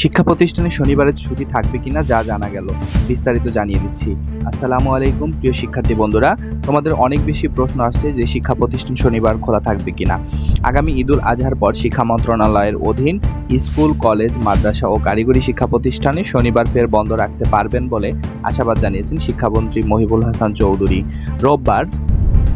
শিক্ষা প্রতিষ্ঠানে শনিবারের ছুটি থাকবে কিনা যা জানা গেল, বিস্তারিত জানিয়ে দিচ্ছি। আসসালামু আলাইকুম, প্রিয় শিক্ষার্থী বন্ধুরা। তোমাদের অনেক বেশি প্রশ্ন আসছে যে শিক্ষা প্রতিষ্ঠান শনিবার খোলা থাকবে কিনা। আগামী ঈদুল আজহার পর শিক্ষা মন্ত্রণালয়ের অধীন স্কুল, কলেজ, মাদ্রাসা ও কারিগরি শিক্ষা প্রতিষ্ঠানে শনিবার ফের বন্ধ রাখতে পারবেন বলে আশাবাদ জানিয়েছেন শিক্ষামন্ত্রী মহিবুল হাসান চৌধুরী। রোববার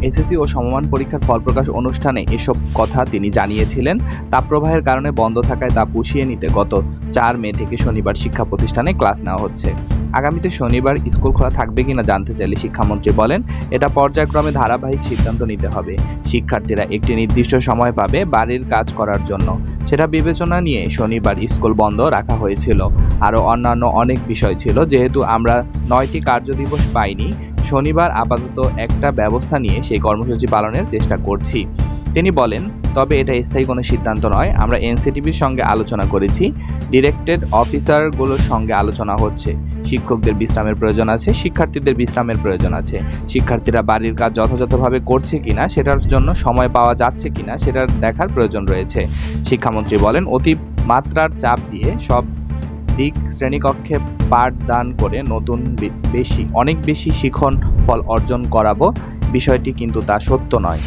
এসএসসি ও সমমান পরীক্ষার ফল প্রকাশ অনুষ্ঠানে এসব কথা তিনি জানিয়েছিলেন। তাপপ্রবাহের কারণে বন্ধ থাকায় তা পুষিয়ে নিতে গত চার মে থেকে শনিবার শিক্ষা প্রতিষ্ঠানে ক্লাস নেওয়া হচ্ছে। আগামীতে শনিবার স্কুল খোলা থাকবে কিনা জানতে চাইলে শিক্ষামন্ত্রী বলেন, এটা পর্যায়ক্রমে ধারাবাহিক সিদ্ধান্ত নিতে হবে। শিক্ষার্থীরা একটি নির্দিষ্ট সময় পাবে বাড়ির কাজ করার জন্য। সেটা বিবেচনা নিয়ে শনিবার স্কুল বন্ধ রাখা হয়েছিল। আরও অন্যান্য অনেক বিষয় ছিল, যেহেতু আমরা নয়টি কার্যদিবস পাইনি, শনিবার আপাতত একটা ব্যবস্থা নিয়ে সেই কর্মসূচি পালনের চেষ্টা করছি। তিনি বলেন, তবে এটা স্থায়ী কোনো সিদ্ধান্ত নয়। আমরা এনসিটিভির সঙ্গে আলোচনা করেছি, ডিরেক্টেড অফিসারগুলোর সঙ্গে আলোচনা হচ্ছে। শিক্ষকদের বিশ্রামের প্রয়োজন আছে, শিক্ষার্থীদের বিশ্রামের প্রয়োজন আছে। শিক্ষার্থীরা বাড়ির কাজ যথাযথভাবে করছে কিনা, সেটার জন্য সময় পাওয়া যাচ্ছে কিনা, সেটার দেখার প্রয়োজন রয়েছে। শিক্ষামন্ত্রী বলেন, অতি মাত্রার চাপ দিয়ে সব দিক শ্রেণীকক্ষে পাঠদান করে নতুন বেশি, অনেক বেশি শিখন ফল অর্জন করাবো। বিষয়টি কিন্তু তা সত্য নয়।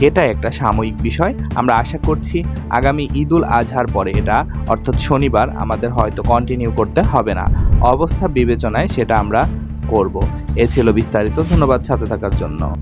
এটা একটা সাময়িক বিষয়। আমরা আশা করছি আগামী ঈদুল আজহার পরে এটা, অর্থাৎ শনিবার, আমাদের হয়তো কন্টিনিউ করতে হবে না। অবস্থা বিবেচনায় সেটা আমরা করব। এ ছিল বিস্তারিত। ধন্যবাদ সাথে থাকার জন্য।